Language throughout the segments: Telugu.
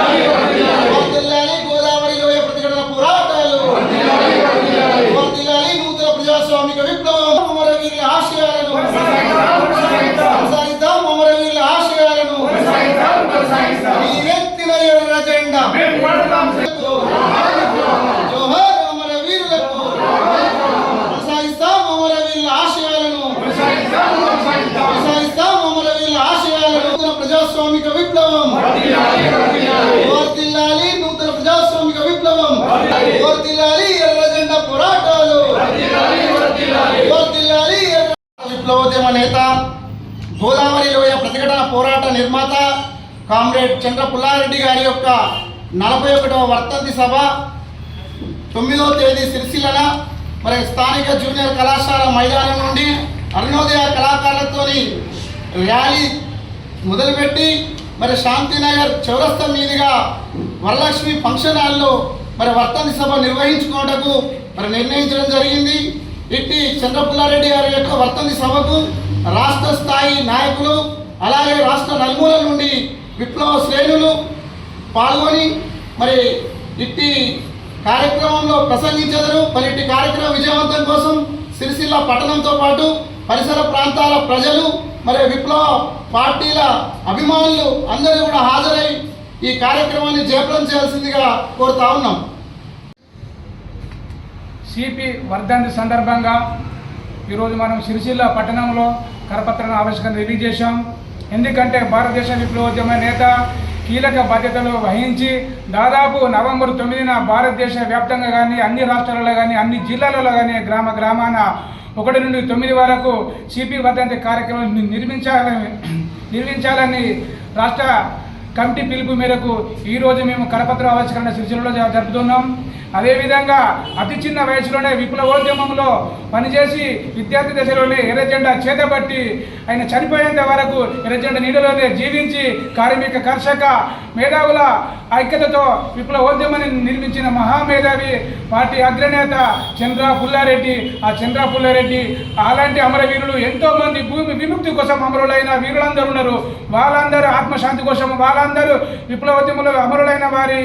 자기 ప్రజాస్వామిక విప్లవం. వర్ధిల్లాలి నూతన ప్రజాస్వామిక విప్లవం. వర్ధిల్లాలి ఎర్ర జెండా పోరాటాలు. ఎర్ర విప్లవోద్యమ నేత గోదావరి లోయ ప్రతిఘటన పోరాట నిర్మాత కామ్రేడ్ చంద్ర పుల్లారెడ్డి గారి యొక్క నలభై ఒకటవ వర్తంతి సభ తొమ్మిదవ తేదీ సిరిసిల్లన మరి స్థానిక జూనియర్ కళాశాల మైదానం నుండి అరుణోదయ కళాకారులతోని ర్యాలీ మొదలుపెట్టి మరి శాంతినగర్ చౌరస్థ మీదుగా వరలక్ష్మి ఫంక్షన్ హాల్లో మరి వర్తంతి సభ నిర్వహించుకోవటకు మరి నిర్ణయించడం జరిగింది. ఇట్టి చంద్రపుల్లారెడ్డి గారి యొక్క వర్తంతి సభకు రాష్ట్ర స్థాయి నాయకులు అలాగే రాష్ట్ర నలుమూల నుండి విప్లవ శ్రేణులు పాల్గొని మరి ఇట్టి కార్యక్రమంలో ప్రసంగించెదరు. మరి ఇట్టి కార్యక్రమం విజయవంతం కోసం సిరిసిల్ల పట్టణంతో పాటు పరిసర ప్రాంతాల ప్రజలు మరి విప్లవ పార్టీల అభిమానులు అందరూ కూడా హాజరై ఈ కార్యక్రమాన్ని జయప్రం చేయాల్సిందిగా కోరుతా ఉన్నాం. సిపి వర్ధంతి సందర్భంగా ఈరోజు మనం సిరిసిల్ల పట్టణంలో కరపత్రాన్ని ఆవిష్కరణ రిలీజ్ చేశాం. ఎందుకంటే భారతదేశ విప్లవోద్యమ నేత కీలక బాధ్యతలు వహించి దాదాపు నవంబర్ తొమ్మిదిన భారతదేశ వ్యాప్తంగా కానీ అన్ని రాష్ట్రాలలో కానీ అన్ని జిల్లాలలో కానీ గ్రామ గ్రామాన ఒకటి నుండి తొమ్మిది వరకు సిపి వర్ధంతి కార్యక్రమం నిర్మించాలని నిర్మించాలని రాష్ట్ర కమిటీ పిలుపు మేరకు ఈరోజు మేము కరపత్ర ఆవిష్కరణ సిరిసిల్లలో జరుపుతున్నాం. అదేవిధంగా అతి చిన్న వయసులోనే విప్లవోద్యమంలో పనిచేసి విద్యార్థి దశలోనే ఎర్రజెండా చేతబట్టి ఆయన చనిపోయేంత వరకు ఎర్రజెండా నీడలోనే జీవించి కార్మిక కర్షక మేధావుల ఐక్యతతో విప్లవోద్యమాన్ని నిర్మించిన మహామేధావి పార్టీ అగ్రనేత చంద్ర పుల్లారెడ్డి. ఆ చంద్ర పుల్లారెడ్డి అలాంటి అమరవీరులు ఎంతోమంది భూమి విముక్తి కోసం అమరులైన వీరులందరూ ఉన్నారు. వాళ్ళందరూ ఆత్మశాంతి కోసం వాళ్ళందరూ విప్లవోద్యమంలో అమరులైన వారి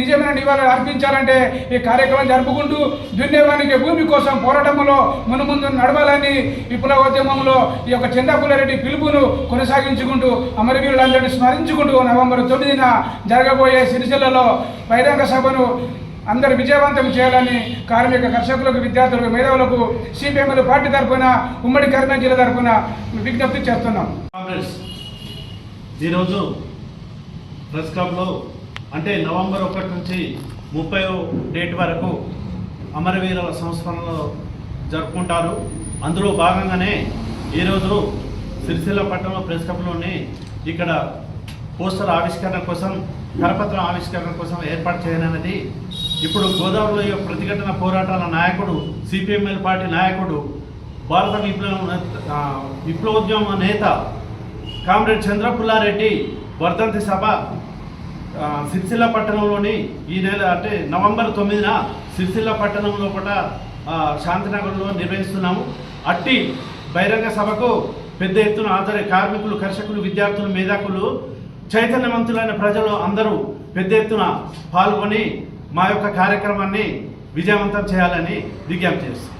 నిజమైన నివాళులు అర్పించాలంటే ఈ కార్యక్రమం జరుపుకుంటూ దున్నేవానికి భూమి కోసం పోరాటంలో మునుముందు నడవాలని విప్లవోద్యమంలో ఈ యొక్క చంద్రపుల్లారెడ్డి పిలుపును కొనసాగించుకుంటూ అమరవీరులందరినీ స్మరించుకుంటూ నవంబర్ తొమ్మిదిన జరగబోయే సిరిసిల్లలో బహిరంగ సభను అందరూ విజయవంతం చేయాలని కార్మిక కర్షకులకు విద్యార్థులకు మేధావులకు సిపిఎంల పార్టీ తరఫున ఉమ్మడి కరీంనగర్ జిల్లా తరఫున విజ్ఞప్తి చేస్తున్నాం. ఈరోజు ప్రెస్ క్లబ్లో అంటే నవంబర్ ఒకటి నుంచి ముప్పై డేట్ వరకు అమరవీరుల సంస్మరణలో జరుపుకుంటారు. అందులో భాగంగానే ఈరోజు సిరిసిల్ల పట్టణంలో ప్రెస్ క్లబ్లోని ఇక్కడ పోస్టర్ ఆవిష్కరణ కోసం కరపత్రం ఆవిష్కరణ కోసం ఏర్పాటు చేయనన్నది ఇప్పుడు గోదావరిలో యొక్క ప్రతిఘటన పోరాటాల నాయకుడు సిపిఎంఎల్ పార్టీ నాయకుడు భారత విప్లవ విప్లవోద్యమ నేత కామ్రేడ్ చంద్రపుల్లారెడ్డి వర్ధంతి సభ సిరిసిల్ల పట్టణంలోని ఈ నెల అంటే నవంబర్ తొమ్మిదిన సిరిసిల్ల పట్టణంలో కూడా శాంతినగర్లో నిర్వహిస్తున్నాము. అట్టి బహిరంగ సభకు పెద్ద ఎత్తున హాజరై కార్మికులు కర్షకులు విద్యార్థులు మేధాకులు చైతన్యవంతులైన ప్రజలు అందరూ పెద్ద ఎత్తున పాల్గొని మా యొక్క కార్యక్రమాన్ని విజయవంతం చేయాలని విజ్ఞప్తి చేస్తున్నాం.